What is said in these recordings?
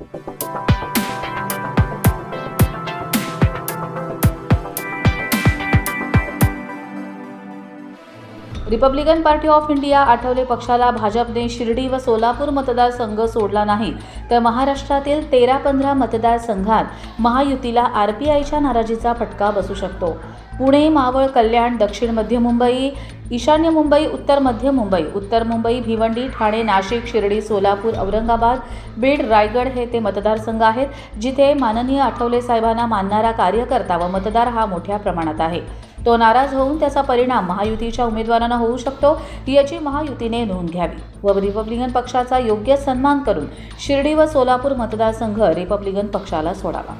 Thank you. Republican Party of India Athawale पक्षाला भाजपने शिर्डी व सोलापूर मतदारसंघ सोडला नाही. तर महाराष्ट्रातील तेरा पंधरा मतदारसंघात महायुतीला आर पी आयच्या नाराजीचा फटका बसू शकतो. पुणे मावळ कल्याण दक्षिण मध्य मुंबई ईशान्य मुंबई उत्तर मध्य मुंबई उत्तर मुंबई भिवंडी ठाणे नाशिक शिर्डी सोलापूर औरंगाबाद बीड रायगड हे ते मतदारसंघ आहेत जिथे माननीय आठवले साहेबांना मानणारा कार्यकर्ता व मतदार हा मोठ्या प्रमाणात आहे. तो नाराज होऊन त्याचा परिणाम महायुतीच्या उमेदवारांना होऊ शकतो याची महायुतीने नोंद घ्यावी. व रिपब्लिकन पक्षाचा योग्य सन्मान करून शिर्डी व सोलापूर मतदारसंघ रिपब्लिकन पक्षाला सोडावा.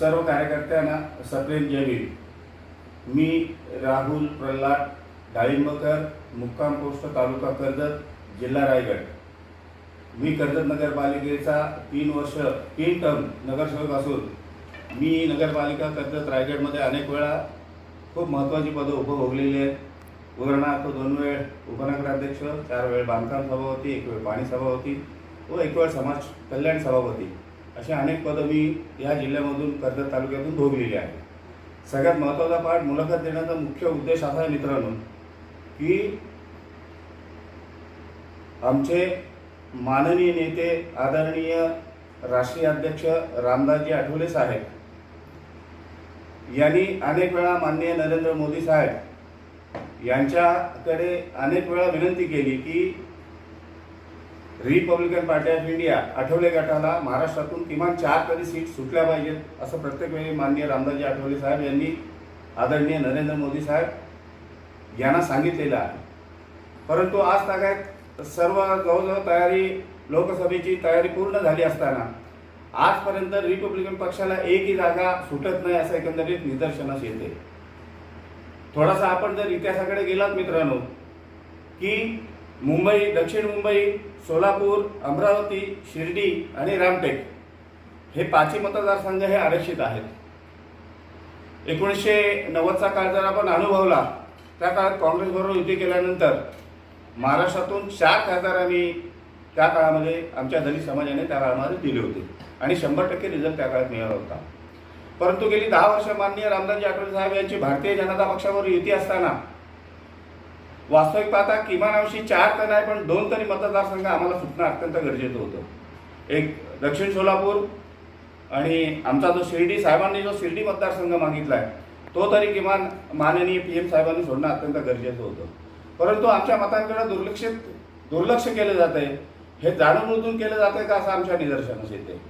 सर्व कार्यकर्त्यांना सप्रेम जय मी राहुल प्रल्हाद डाळिंबकर मुक्काम पोस्ट तालुका कर्जत जिल्हा रायगड. मी कर्जत नगरपालिकेचा तीन वर्ष तीन टर्म नगरसेवक असून मी नगरपालिका कर्जत रायगडमध्ये अनेक वेळा खूप महत्त्वाची पदं उपभोगलेली आहेत. उदाहरणार्थ दोन वेळ उपनगराध्यक्ष चार वेळ बांधकाम सभापती एक वेळ पाणी सभापती व एक वेळ समाज कल्याण सभापती अशी अनेक पदं मी या जिल्ह्यामधून कर्जत तालुक्यातून भोगलेली आहे सगळ्यात महत्त्वाचा पाठ मुलाखत देण्याचा मुख्य उद्देश असा आहे मित्रांनो की आमचे माननीय नेते आदरणीय राष्ट्रीय अध्यक्ष रामदासजी आठवले साहेब यांनी अनेक वेळा माननीय नरेंद्र मोदी साहेब यांच्याकडे अनेक वेळा विनंती केली की Republican Party of India Athawale गटाला महाराष्ट्रातून किमान चार तरी सीट सुटल्या पाहिजेत असं प्रत्येक वेळी माननीय रामदासजी आठवले साहेब यांनी आदरणीय नरेंद्र मोदी साहेब यांना सांगितलेलं आहे. परंतु आज तागायत सर्व जवळजवळ तयारी लोकसभेची तयारी पूर्ण झाली असताना आजपर्यंत रिपब्लिकन पक्षाला एकही जागा सुटत नाही असं एकंदरीत निदर्शनास येते. थोडासा आपण जर इतिहासाकडे गेलात मित्रांनो की मुंबई दक्षिण मुंबई सोलापूर अमरावती शिर्डी आणि रामटेक हे पाचही मतदारसंघ हे आरक्षित आहेत. एकोणीसशे नव्वदचा काळ जर आपण अनुभवला त्या काळात काँग्रेसबरोबर युती केल्यानंतर महाराष्ट्रातून चार खासदार आम्ही त्या काळामध्ये आमच्या दलित समाजाने त्या काळामध्ये दिले होते. आणि शंभर टक्के रिझल्ट त्या काळात मिळाला होता. परंतु गेली दहा वर्ष माननीय रामदासजी आठवले साहेब यांची भारतीय जनता पक्षावर युती असताना वास्तविक पाहता किमान अंशी चार तर नाही पण दोन तरी मतदारसंघ आम्हाला सुटणं अत्यंत गरजेचं होतं. एक दक्षिण सोलापूर आणि आमचा जो शिर्डी साहेबांनी जो शिर्डी मतदारसंघ मागितला आहे तो तरी किमान माननीय पी एम साहेबांनी सोडणं अत्यंत गरजेचं होतं. परंतु आमच्या मतांकडे दुर्लक्षित दुर्लक्ष केलं जात आहे हे जाणून केलं जातं का असं आमच्या निदर्शनास येते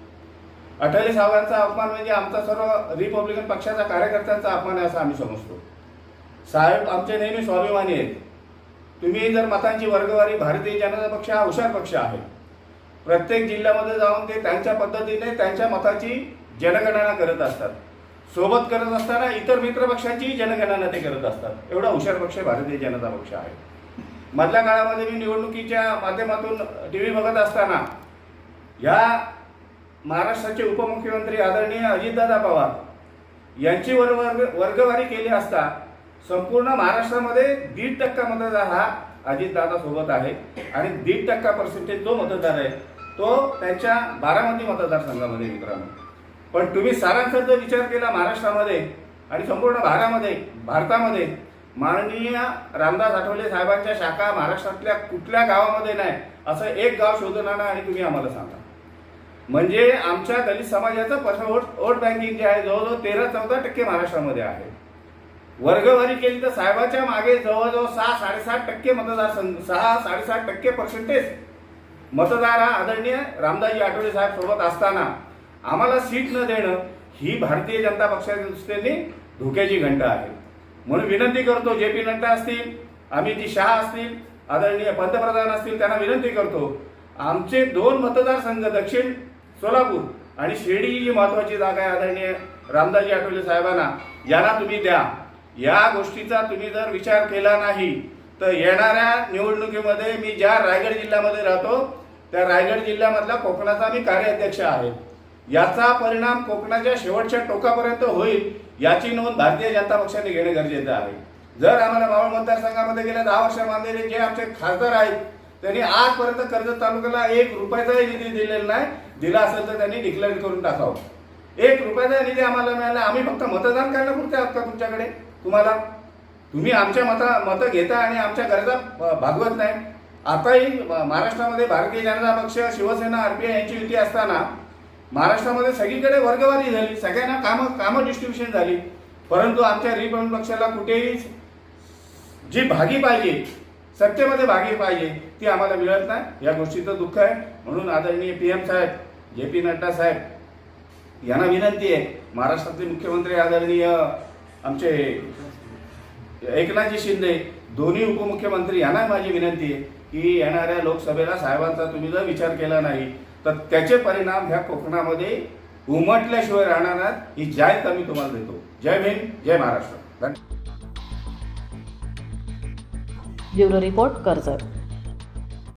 अठ्ठावीस साहेबांचा अपमान म्हणजे आमचा सर्व रिपब्लिकन पक्षाचा कार्यकर्त्यांचा अपमान आहे असं आम्ही समजतो. साहेब आमचे नेहमी स्वाभिमानी आहेत. तुम्ही जर मतांची वर्गवारी भारतीय जनता पक्ष हा हुशार पक्ष आहे. प्रत्येक जिल्ह्यामध्ये जाऊन ते त्यांच्या पद्धतीने त्यांच्या मताची जनगणना करत असतात. सोबत करत असताना इतर मित्रपक्षांची जनगणना ते करत असतात. एवढा हुशार पक्ष भारतीय जनता पक्ष आहे. मधल्या काळामध्ये मी निवडणुकीच्या माध्यमातून टी व्ही बघत असताना या महाराष्ट्राचे उपमुख्यमंत्री आदरणीय अजितदादा पवार यांची वर वर्ग वर्गवारी केली असता संपूर्ण महाराष्ट्रामध्ये दीड टक्का मतदार हा अजितदादा सोबत आहे. आणि दीड टक्का पर्सेंटेज जो मतदार आहे तो त्यांच्या बारामती मतदारसंघामध्ये मित्रांनो. पण तुम्ही सारांचा जर विचार केला महाराष्ट्रामध्ये आणि संपूर्ण भागामध्ये भारतामध्ये माननीय रामदास आठवले साहेबांच्या शाखा महाराष्ट्रातल्या कुठल्या गावामध्ये नाही असं एक गाव शोधून आणा आणि तुम्ही आम्हाला सांगा. म्हणजे आमच्या दलित समाजाचं पर्स वोट वोट बँकिंग जे आहे जवळजवळ तेरा चौदा टक्के महाराष्ट्रामध्ये आहे. वर्गवारी केली तर साहेबाच्या मागे जवळजवळ सहा साडेसात टक्के मतदारसंघ सहा साडेसात टक्के पर्सेंटेज मतदार हा आदरणीय रामदासजी आठवले साहेब सोबत असताना आम्हाला सीट न देणं ही भारतीय जनता पक्षाच्या दृष्टीने धोक्याची घंटा आहे. म्हणून विनंती करतो जे पी नड्डा असतील अमित शहा असतील आदरणीय पंतप्रधान असतील त्यांना विनंती करतो आमचे दोन मतदारसंघ दक्षिण सोलापूर. आणि शिर्डी ही जी महत्वाची जागा आहे आदरणीय रामदासजी आठवले साहेबांना यांना तुम्ही द्या. या गोष्टीचा तुम्ही जर विचार केला नाही तर येणाऱ्या निवडणुकीमध्ये मी ज्या रायगड जिल्ह्यामध्ये राहतो त्या रायगड जिल्ह्यामधला कोकणाचा मी कार्याध्यक्ष आहे. याचा परिणाम कोकणाच्या शेवटच्या टोकापर्यंत होईल याची नोंद भारतीय जनता पक्षाने घेणे गरजेचं आहे. जर आम्हाला मावळ मतदारसंघामध्ये गेल्या दहा वर्षामध्ये जे आमचे खासदार आहेत त्यांनी आजपर्यंत कर्जत तालुक्याला एक रुपयाचाही निधी दिलेला नाही दिला असेल तर त्यांनी डिक्लेअर करून टाकावं. एक रुपयाचा निधी आम्हाला मिळाला आम्ही फक्त मतदान करण्यापुरते आहात का तुमच्याकडे. तुम्हाला तुम्ही आमच्या मता मतं घेता आणि आमच्या गरजा भागवत नाही. आताही महाराष्ट्रामध्ये भारतीय जनता पक्ष शिवसेना आरपीआय यांची युती असताना महाराष्ट्रामध्ये सगळीकडे वर्गवारी झाली. सगळ्यांना कामं कामं डिस्ट्रीब्युशन झाली. परंतु आमच्या रिपब्लिक पक्षाला कुठेही जी भागी पाहिजे सत्तेमध्ये भागी पाहिजे ती आम्हाला मिळत नाही. या गोष्टीचं दुःख आहे. म्हणून आदरणीय पी एम साहेब जे पी नड्डा साहेब यांना विनंती आहे महाराष्ट्रातले मुख्यमंत्री आदरणीय आमचे एकनाथजी शिंदे दोन्ही उपमुख्यमंत्री यांना माझी विनंती आहे की येणाऱ्या लोकसभेला साहेबांचा तुम्ही जर विचार केला नाही तर त्याचे परिणाम ह्या कोकणामध्ये उमटल्याशिवाय राहणार ही जाहीर आम्ही तुम्हाला देतो. जय भीम जय महाराष्ट्र. Bureau report Karjat.